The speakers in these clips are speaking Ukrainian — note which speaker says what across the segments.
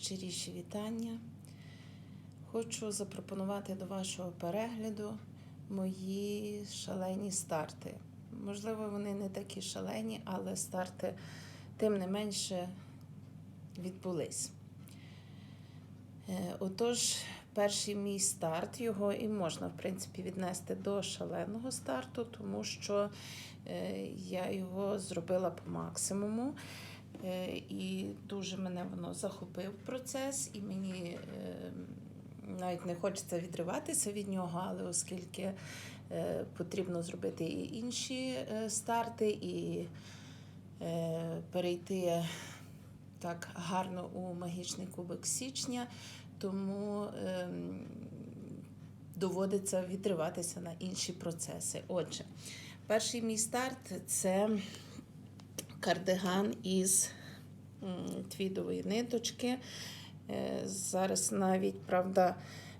Speaker 1: найщиріші вітання. Хочу запропонувати до вашого перегляду мої шалені старти. Можливо, вони не такі шалені, але старти тим не менше відбулись. Е, Отож, перший мій старт його і можна, в принципі, віднести до шаленого старту, тому що е, я його зробила по максимуму. Е, І дуже мене воно захопив процес, і мені е, навіть не хочеться відриватися від нього, але оскільки е, потрібно зробити і інші е, старти, і перейти так гарно у магічний кубок січня, тому ем, доводиться відриватися на інші процеси. Отже, перший мій старт це кардиган із твідової ниточки. Е, Зараз навіть, правда,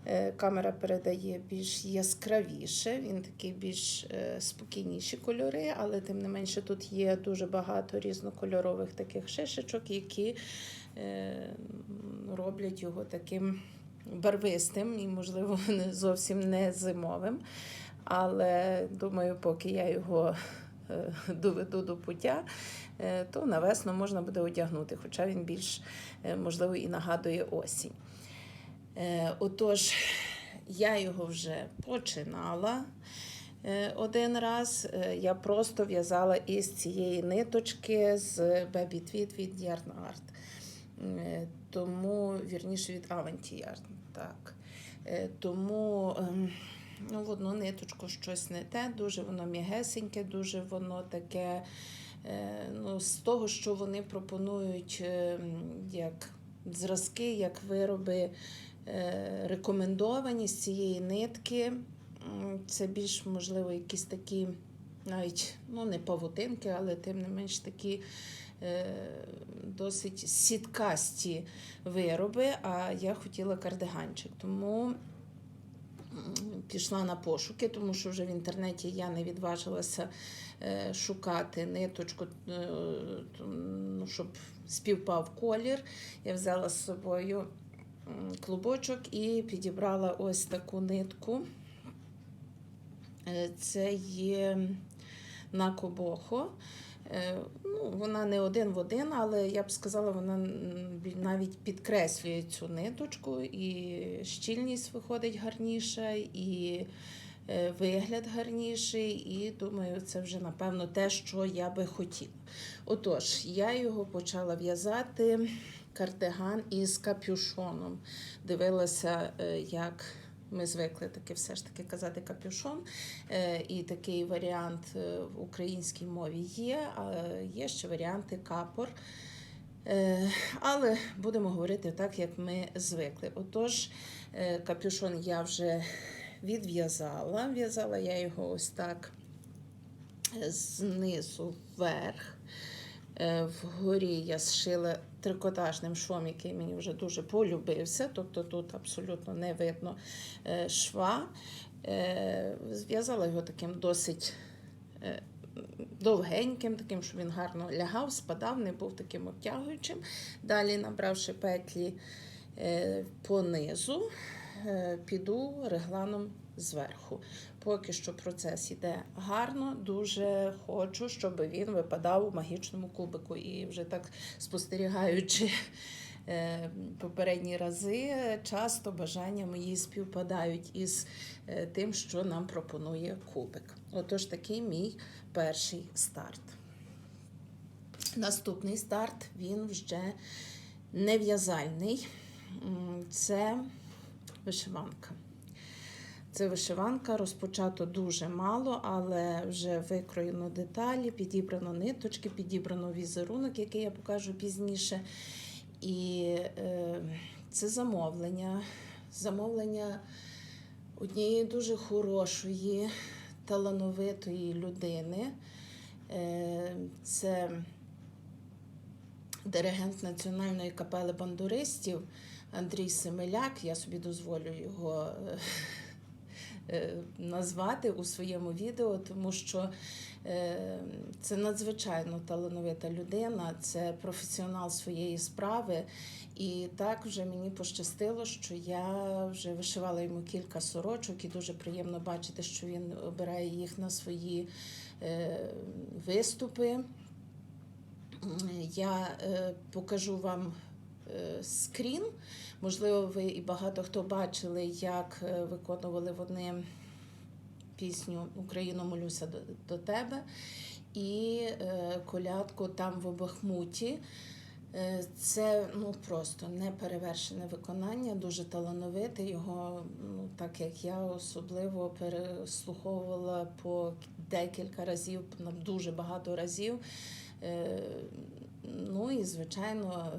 Speaker 1: е, камера передає більш яскравіше, він такий більш е, спокійніші кольори, але тим не менше тут є дуже багато різнокольорових таких шишечок, які роблять його таким барвистим і, можливо, зовсім не зимовим. Але думаю, поки я його доведу до пуття, е, то на весну можна буде одягнути, хоча він більш, е, можливо, і нагадує осінь. Е, Отож, я його вже починала е, один раз. Е, Я просто в'язала із цієї ниточки з Baby Tweed від Yarn Art. Е, Тому, вірніше, від Avanti Yarn. Е, Тому ем, ну, в одну ниточку щось не те, дуже воно м'ягесеньке, дуже воно таке. е, Ну, з того, що вони пропонують ем, як зразки, як вироби е, рекомендовані з цієї нитки. Це більш, можливо, якісь такі, навіть ну, не павутинки, але тим не менш такі е, досить сіткасті вироби. А я хотіла кардиганчик. Тому пішла на пошуки, тому що вже в інтернеті я не відважилася е, шукати ниточку, е, ну, щоб співпав колір. Я взяла з собою клубочок і підібрала ось таку нитку. Е, Це є на кобохо. Е, Ну, вона не один в один, але я б сказала, вона навіть підкреслює цю ниточку, і щільність виходить гарніша, і е, вигляд гарніший, і думаю, це вже напевно те, що я би хотіла. Отож, я його почала в'язати кардиган із капюшоном. Дивилася, е, як ми звикли таки все ж таки казати капюшон. Е, І такий варіант е, в українській мові є, а є ще варіанти капор. Е, Але будемо говорити так, як ми звикли. Отож, капюшон я вже відв'язала. В'язала я його ось так знизу вверх. Вгорі я зшила трикотажним швом, який мені вже дуже полюбився. Тобто тут абсолютно не видно е, шва. Е, Зв'язала його таким досить е, довгеньким, таким, щоб він гарно лягав, спадав, не був таким обтягуючим. Далі, набравши петлі по низу, піду регланом зверху. Поки що процес іде гарно, дуже хочу, щоб він випадав у магічному кубику. І вже так спостерігаючи е, попередні рази, часто бажання мої співпадають із е, тим, що нам пропонує кубик.Отож, такий мій перший старт. Наступний старт він вже нев'язальний. М, Це вишиванка. Це вишиванка, розпочато дуже мало, але вже викроєно деталі, підібрано ниточки, підібрано візерунок, який я покажу пізніше. І е, це замовлення. Замовлення однієї дуже хорошої, талановитої людини. Е, це диригент Національної капели бандуристів Андрій Семеляк. Я собі дозволю його е, назвати у своєму відео, тому що е, це надзвичайно талановита людина, це професіонал своєї справи. І так вже мені пощастило, що я вже вишивала йому кілька сорочок, і дуже приємно бачити, що він обирає їх на свої е, виступи. Я е, покажу вам е, скрін. Можливо, ви і багато хто бачили, як е, виконували вони пісню Україно молюся до, до тебе і е, колядку там в Бахмуті. Е, Це ну просто неперевершене виконання, дуже талановите. Його, ну так як я особливо переслуховувала по декілька разів, дуже багато разів. Ну і звичайно,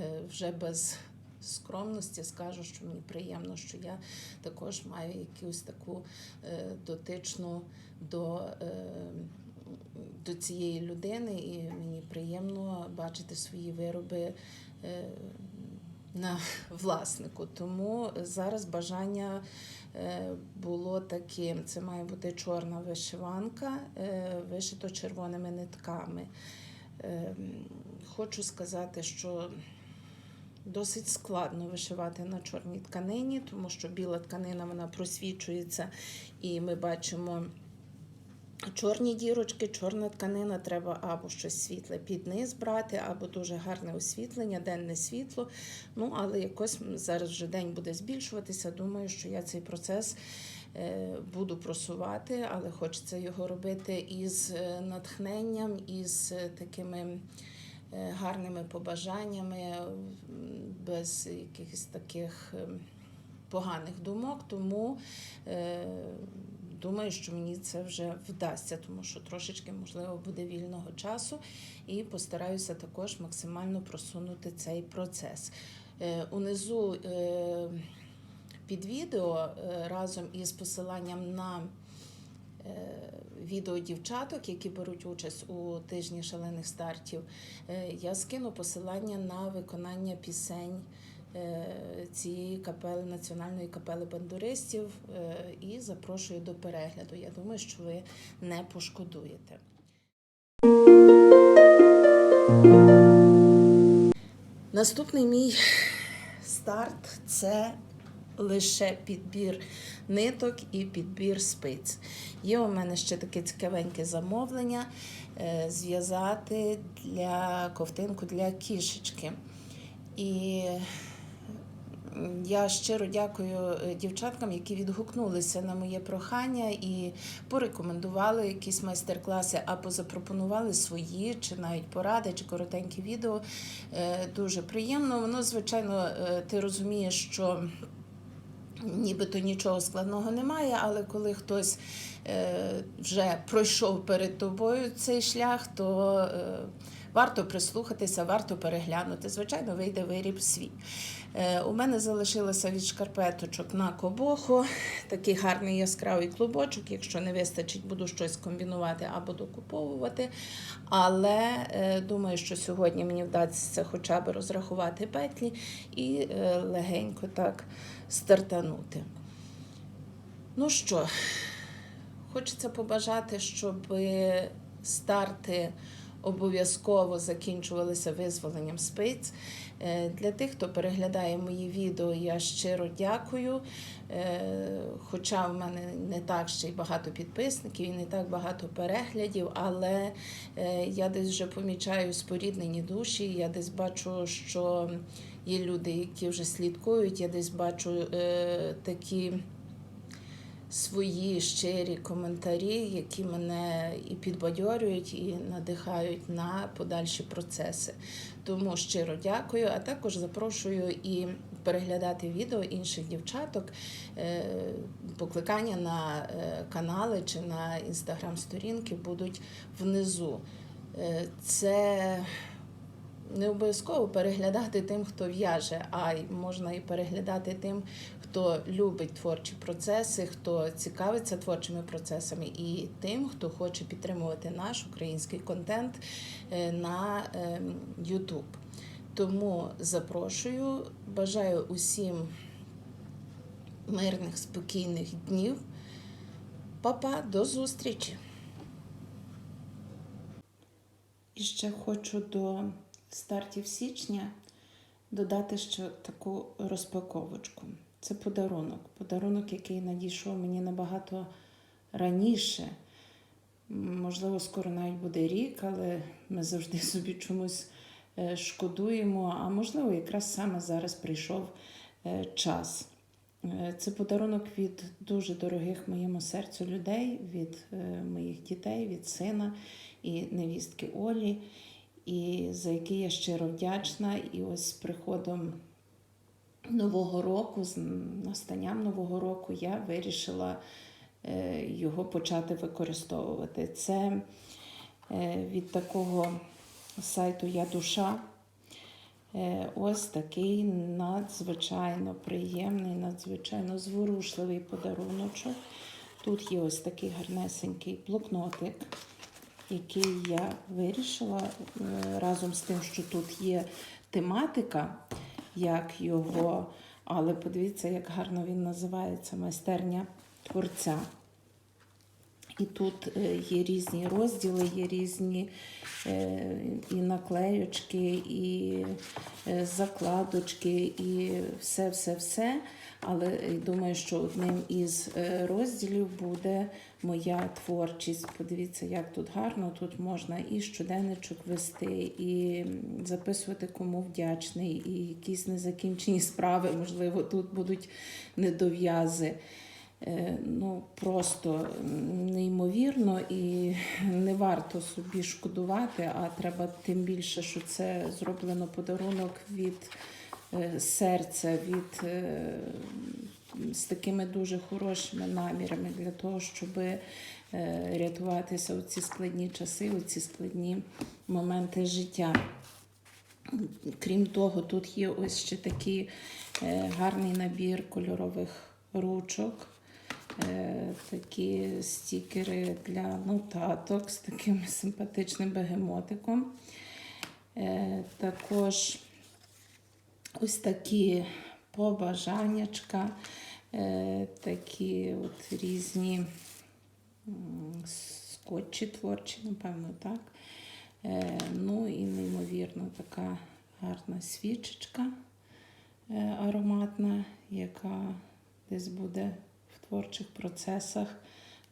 Speaker 1: е, вже без скромності скажу, що мені приємно, що я також маю якусь таку е, дотичну до. е, до цієї людини, і мені приємно бачити свої вироби на власнику. Тому зараз бажання було таким: це має бути чорна вишиванка, вишито червоними нитками. Е, Хочу сказати, що досить складно вишивати на чорній тканині, тому що біла тканина вона просвічується, і ми бачимо. Чорні дірочки, чорна тканина, треба або щось світле під низ брати, або дуже гарне освітлення, денне світло. Ну, але якось зараз вже день буде збільшуватися. Думаю, що я цей процес е, буду просувати, але хочеться його робити із е, натхненням, із е, такими гарними побажаннями, без якихось таких ем, поганих думок. Тому думаю, що мені це вже вдасться, тому що трошечки, можливо, буде вільного часу, і постараюся також максимально просунути цей процес. Е, Унизу е, під відео е, разом із посиланням на відео дівчаток, які беруть участь у тижні шалених стартів, я скину посилання на виконання пісень цієї капели, національної капели бандуристів е, і запрошую до перегляду. Я думаю, що ви не пошкодуєте. Наступний мій старт це лише підбір ниток і підбір спиць. Є у мене ще таке цікавеньке замовлення е, зв'язати для ковтинку для кішечки. І я щиро дякую е, дівчаткам, які відгукнулися на моє прохання і порекомендували якісь майстер-класи або запропонували свої, чи навіть поради, чи коротенькі відео. Е, Дуже приємно. Воно, звичайно, е, ти розумієш, що нібито нічого складного немає, але коли хтось вже пройшов перед тобою цей шлях, то варто прислухатися, варто переглянути. Звичайно, вийде виріб свій. Е, У мене залишилося від шкарпеточок на кобоху. Такий гарний яскравий клубочок. Якщо не вистачить, буду щось комбінувати або докуповувати. Але е, думаю, що сьогодні мені вдасться хоча б розрахувати петлі і е, легенько так стартанути. Ну що, хочеться побажати, щоб старти обов'язково закінчувалися визволенням спиць. Е, Для тих, хто переглядає мої відео, я щиро дякую. Е, Хоча в мене не так ще й багато підписників і не так багато переглядів, але е, я десь вже помічаю споріднені душі. Я десь бачу, що є люди, які вже слідкують. Я десь бачу такі свої щирі коментарі, які мене і підбадьорюють, і надихають на подальші процеси. Тому щиро дякую, а також запрошую і переглядати відео інших дівчаток, е, покликання на е, канали чи на інстаграм-сторінки будуть внизу. Е, Це не обов'язково переглядати тим, хто в'яже, а можна і переглядати тим, хто любить творчі процеси, хто цікавиться творчими процесами, і тим, хто хоче підтримувати наш український контент е, на YouTube. Тому запрошую, бажаю усім мирних, спокійних днів, Па-па, до зустрічі! І ще хочу до стартів січня додати ще таку розпаковочку. Це подарунок. Подарунок, який надійшов мені набагато раніше. Можливо, скоро навіть буде рік, але ми завжди собі чомусь е, шкодуємо. А можливо, якраз саме зараз прийшов е, час. Е, Це подарунок від дуже дорогих моєму серцю людей, від моїх дітей, від сина і невістки Олі, і за який я щиро вдячна. І ось з приходом Нового року, з настанням Нового року, я вирішила е, його почати використовувати. Це е, від такого сайту Я душа. Е, Ось такий надзвичайно приємний, надзвичайно зворушливий подаруночок. Тут є ось такий гарнесенький блокнотик, який я вирішила е, разом з тим, що тут є тематика, як його, але подивіться, як гарно він називається майстерня творця. І тут е, є різні розділи, є різні е, і наклеючки, і закладочки, і все-все-все. Але думаю, що одним із е, розділів буде моя творчість. Подивіться, як тут гарно. Тут можна і щоденничок вести, і записувати кому вдячний, і якісь незакінчені справи, можливо, тут будуть недов'язи. Е, Ну, просто неймовірно і не варто собі шкодувати, а треба тим більше, що це зроблено подарунок від серця, від е, з такими дуже хорошими намірами для того, щоб е, рятуватися у ці складні часи, у ці складні моменти життя. Крім того, тут є ось ще такий е, гарний набір кольорових ручок, е, такі стікери для нотаток з таким симпатичним бегемотиком. Е, також ось такі побажаннячка, е, такі от різні скотчі творчі, напевно, так. Е, Ну і неймовірно така гарна свічечка е, ароматна, яка десь буде в творчих процесах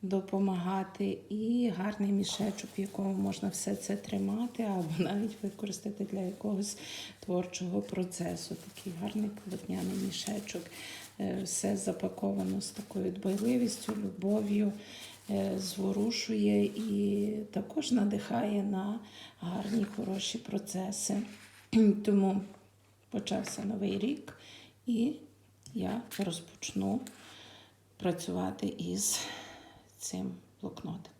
Speaker 1: допомагати. І гарний мішечок, в якому можна все це тримати, або навіть використати для якогось творчого процесу. Такий гарний полотняний мішечок. Е, Все запаковано з такою дбайливістю, любов'ю, е, зворушує і також надихає на гарні, хороші процеси. Тому почався новий рік, і я розпочну працювати із цим блокнотиком.